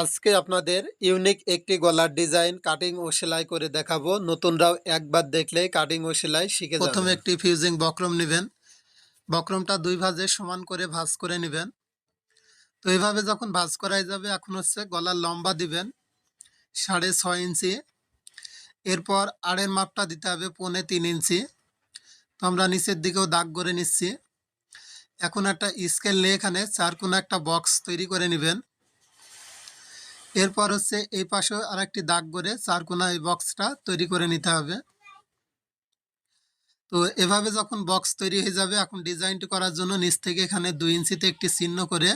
আজকে আপনাদের ইউনিক একটি গলার ডিজাইন কাটিং ও সেলাই করে দেখাবো। নতুনরাও একবার দেখলে কাটিং ও সেলাই শিখে প্রথমে একটি ফিউজিং বক্রম নেবেন। বক্রমটা দুই ভাঁজে সমান করে ভাঁজ করে নেবেন। তো এইভাবে যখন ভাঁজ করাই যাবে, এখন হচ্ছে গলার লম্বা দিবেন সাড়ে ছয় ইঞ্চি। এরপর আড়ের মাপটা দিতে হবে পৌনে তিন ইঞ্চি। তো আমরা নিচের দিকেও দাগ করে নিচ্ছি। এখন একটা স্কেল নিয়ে এখানে চার কোনো একটা বক্স তৈরি করে নেবেন। এরপর হচ্ছে এই পাশেও আর একটি দাগ করে চার কোনা এই বক্সটা তৈরি করে নিতে হবে। তো এভাবে যখন বক্স তৈরি হয়ে যাবে, এখন ডিজাইনটি করার জন্য নিচ থেকে এখানে দুই ইঞ্চিতে একটি চিহ্ন করে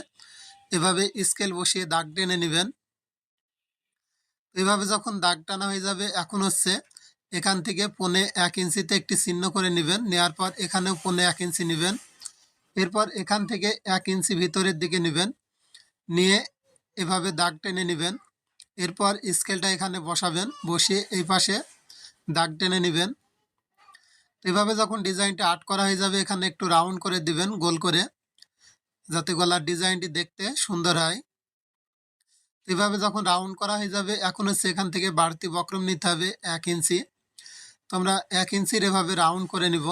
এভাবে স্কেল বসিয়ে দাগ টেনে নেবেন। এভাবে যখন দাগ টানা হয়ে যাবে, এখন হচ্ছে এখান থেকে পনে এক ইঞ্চিতে একটি চিহ্ন করে নেবেন। নেওয়ার পর এখানেও পনে এক ইঞ্চি নেবেন। এরপর এখান থেকে এক ইঞ্চি ভিতরের দিকে নেবেন। নিয়ে এভাবে দাগ টেনে নেবেন। এরপর স্কেলটা এখানে বসাবেন। বসিয়ে এই পাশে দাগ টেনে নেবেন। এভাবে যখন ডিজাইনটা আর্ট করা হয়ে যাবে, এখানে একটু রাউন্ড করে দিবেন, গোল করে, যাতে গলার ডিজাইনটি দেখতে সুন্দর হয়। এভাবে যখন রাউন্ড করা হয়ে যাবে, এখন হচ্ছে এখান থেকে বাড়তি বক্রম নিতে হবে, এক ইঞ্চি। তো আমরা এক ইঞ্চির এভাবে রাউন্ড করে নিব।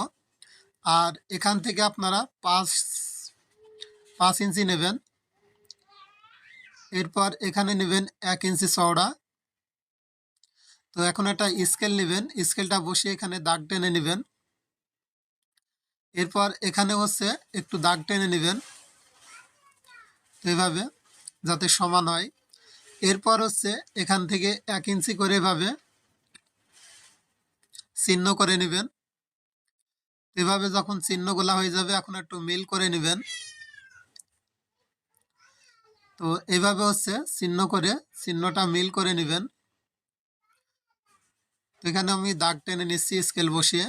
আর এখান থেকে আপনারা পাঁচ পাঁচ ইঞ্চি নেবেন। এরপর এখানে নেবেন এক ইঞ্চি চওড়া। তো এখন একটা স্কেল নেবেন, স্কেলটা বসিয়ে এখানে দাগ টেনে নেবেন। এরপর এখানে হচ্ছে একটু দাগ টেনে নেবেন। এভাবে, যাতে সমান হয়। এরপর হচ্ছে এখান থেকে এক ইঞ্চি করে এভাবে চিহ্ন করে নেবেন। এভাবে যখন চিহ্নগুলা হয়ে যাবে, এখন একটু মিল করে নেবেন। তো এইভাবে হচ্ছে চিহ্ন করে চিহ্নটা মিল করে নেবেন। তো এখানে আমি দাগ টেনে নিচ্ছি স্কেল বসিয়ে।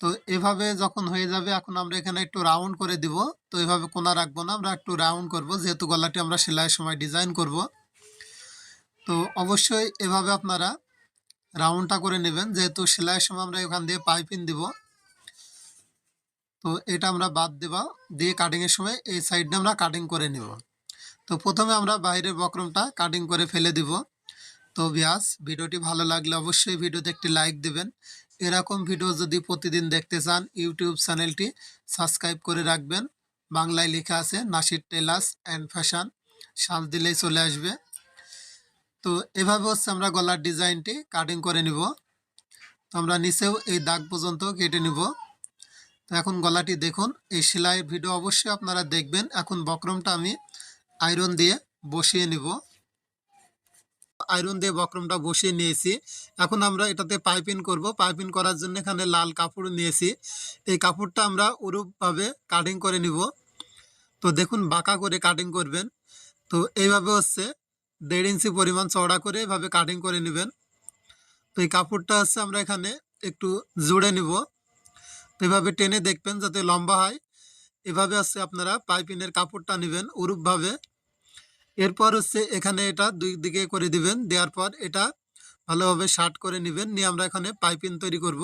তো এভাবে যখন হয়ে যাবে, এখন আমরা এখানে একটু রাউন্ড করে দিব। তো এভাবে কোনা রাখব না, আমরা একটু রাউন্ড করব। যেহেতু গলাটি আমরা সেলাইয়ের সময় ডিজাইন করব। তো অবশ্যই এভাবে আপনারা রাউন্ডটা করে নেবেন। যেহেতু সেলাইয়ের সময় আমরা এখান দিয়ে পাইপিং দিব। তো এটা আমরা বাদ দেবা। দিয়ে কাটিংয়ের সময় এই সাইডটা আমরা কাটিং করে নেব। তো প্রথমে আমরা বাইরের বক্রমটা কাটিং করে ফেলে দিব। তো ব্যাস, ভিডিওটি ভালো লাগলে অবশ্যই ভিডিওতে একটি লাইক দেবেন। এরকম ভিডিও যদি প্রতিদিন দেখতে চান, ইউটিউব চ্যানেলটি সাবস্ক্রাইব করে রাখবেন। বাংলায় লেখা আছে, নাসির টেলার্স অ্যান্ড ফ্যাশন সাল দিলেই চলে আসবে। তো এভাবে হচ্ছে আমরা গলার ডিজাইনটি কাটিং করে নিব। তো আমরা নিচেও এই দাগ পর্যন্ত কেটে নিব। এখন গলাটি দেখুন। এই সেলাইয়ের ভিডিও অবশ্যই আপনারা দেখবেন। এখন বক্রমটা আমি আয়রন দিয়ে বসিয়ে নিব। আয়রন দিয়ে বক্রমটা বসিয়ে নিয়েছি। এখন আমরা এটাতে পাইপিং করব। পাইপিং করার জন্য এখানে লাল কাপড় নিয়েছি। এই কাপড়টা আমরা ওরূপভাবে কাটিং করে নিব। তো দেখুন, বাঁকা করে কাটিং করবেন। তো এইভাবে হচ্ছে দেড় ইঞ্চি পরিমাণ চওড়া করে এভাবে কাটিং করে নেবেন। তো এই কাপড়টা হচ্ছে আমরা এখানে একটু জুড়ে নিব। তো এভাবে টেনে দেখবেন যাতে লম্বা হয়। এভাবে হচ্ছে আপনারা পাইপিনের কাপড়টা নেবেন ওরূপভাবে এরপর হচ্ছে এখানে এটা দুই দিকে করে দিবেন। দেওয়ার পর এটা ভালোভাবে শার্ট করে নেবেন। নিয়ে আমরা এখানে পাইপিন তৈরি করব।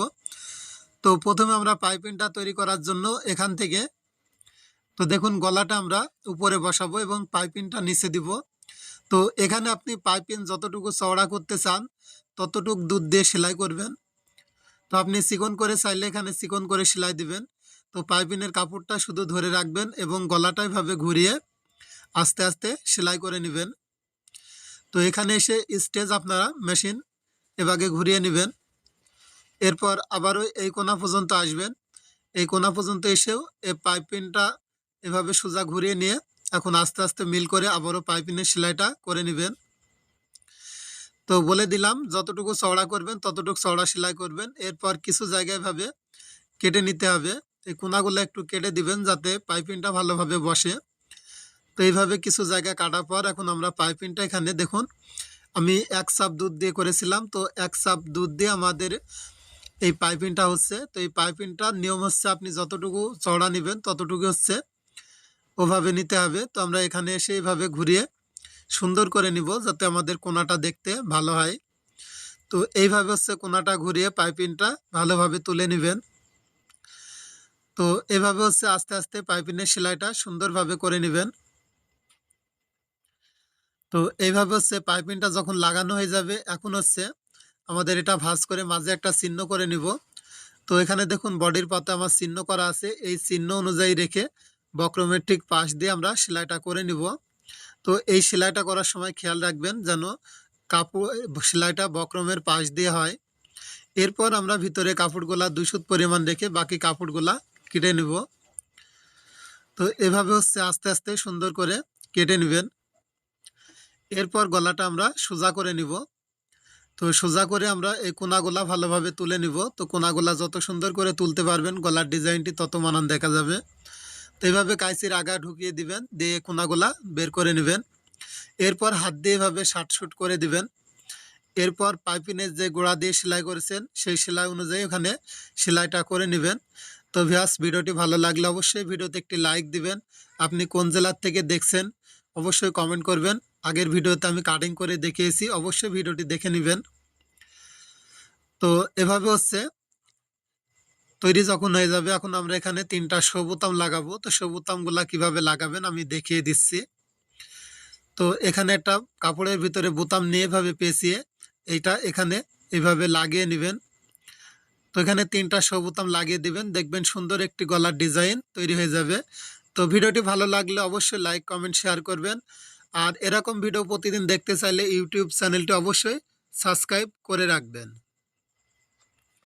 তো প্রথমে আমরা পাইপিনটা তৈরি করার জন্য এখান থেকে তো দেখুন গলাটা আমরা উপরে বসাবো এবং পাইপিনটা নিচে দিব। তো এখানে আপনি পাইপিন যতটুকু চওড়া করতে চান, ততটুকু দুধ দিয়ে সেলাই করবেন। তো আপনি চিকন করে চাইলে এখানে চিকন করে সেলাই দিবেন। তো পাইপিনের কাপড়টা শুধু ধরে রাখবেন এবং গলাটা এভাবে ঘুরিয়ে আস্তে আস্তে সেলাই করে নেবেন। তো এখানে এসে স্টেজ আপনারা মেশিন এভাবে ঘুরিয়ে নেবেন। এরপর আবারও এই কোনা পর্যন্ত আসবেন। এই কোনা পর্যন্ত এসেও এই পাইপিনটা এভাবে সোজা ঘুরিয়ে নিয়ে এখন আস্তে আস্তে মিল করে আবারও পাইপিনের সেলাইটা করে নেবেন। তো বলে দিলাম, যতটুকু চওড়া করবেন, ততটুকু চওড়া সেলাই করবেন। এরপর কিছু জায়গায় ভাবে কেটে নিতে হবে। এই কোনাগুলো একটু কেটে দিবেন যাতে পাইপিংটা ভালোভাবে বসে। তো এইভাবে কিছু জায়গা কাটার পর এখন আমরা পাইপিংটা এখানে দেখুন, আমি এক সাপ দুধ দিয়ে করেছিলাম। তো এক সাপ দুধ দিয়ে আমাদের এই পাইপিংটা হচ্ছে। তো এই পাইপিংটার নিয়ম হচ্ছে আপনি যতটুকু চওড়া নেবেন ততটুকু হচ্ছে ওভাবে নিতে হবে। তো আমরা এখানে এসে এইভাবে ঘুরিয়ে সুন্দর করে নিব যাতে আমাদের কোনাটা দেখতে ভালো হয়। তো এইভাবে হচ্ছে কোনাটা ঘুরিয়ে পাইপিংটা ভালোভাবে তুলে নেবেন। তো এভাবে হচ্ছে আস্তে আস্তে পাইপিনের সেলাইটা সুন্দরভাবে করে নেবেন। তো এইভাবে হচ্ছে পাইপিংটা যখন লাগানো হয়ে যাবে, এখন হচ্ছে আমাদের এটা ভাঁজ করে মাঝে একটা চিহ্ন করে নিব। তো এখানে দেখুন বডির পাতে আমার চিহ্ন করা আছে। এই চিহ্ন অনুযায়ী রেখে বক্রমের ঠিক পাশ দিয়ে আমরা সেলাইটা করে নিব। তো এই সেলাইটা করার সময় খেয়াল রাখবেন যেন কাপড়, সেলাইটা বক্রমের পাশ দিয়ে হয়। এরপর আমরা ভিতরে কাপড়গুলা দুশুত পরিমাণ রেখে বাকি কাপড়গুলা কেটে নেব। তো এভাবে হচ্ছে আস্তে আস্তে সুন্দর করে কেটে নেবেন। এরপর গলাটা আমরা সোজা করে নিব। তো সোজা করে আমরা এই কোনাগুলা ভালোভাবে তুলে নিব। তো কোনাগুলা যত সুন্দর করে তুলতে পারবেন, গলার ডিজাইনটি তত মানান দেখা যাবে। তো এইভাবে কাইচির আগা ঢুকিয়ে দিবেন, দিয়ে কোনাগুলা বের করে নেবেন। এরপর হাত দিয়ে এভাবে শার্ট শুট করে দিবেন। এরপর পাইপিনের যে গোড়া দিয়ে সেলাই করেছেন, সেই সেলাই অনুযায়ী ওখানে সেলাইটা করে নেবেন। তো ভিয়াস ভিডিওটি ভালো লাগলে অবশ্যই ভিডিওতে একটি লাইক দিবেন। আপনি কোন জেলার থেকে দেখছেন, অবশ্যই কমেন্ট করবেন। আগের ভিডিওতে আমি কাটিং করে দেখিয়েছি, অবশ্যই ভিডিওটি দেখে নেবেন। তো এভাবে হচ্ছে তৈরি যখন হয়ে যাবে, এখন আমরা এখানে তিনটা সবুতাম লাগাবো। তো সবুতামগুলা কীভাবে লাগাবেন আমি দেখিয়ে দিচ্ছি। তো এখানে একটা কাপড়ের ভিতরে বোতাম নিয়ে এভাবে পেঁচিয়ে এইটা এখানে এভাবে লাগিয়ে নেবেন। তো এখানে তিনটা সবুতাম লাগিয়ে দিবেন। দেখবেন সুন্দর একটি গলার ডিজাইন তৈরি হয়ে যাবে। তো ভিডিওটি ভালো লাগলে অবশ্যই লাইক, কমেন্ট, শেয়ার করবেন। আর এরকম ভিডিও প্রতিদিন দেখতে চাইলে ইউটিউব চ্যানেলটি অবশ্যই সাবস্ক্রাইব করে রাখবেন।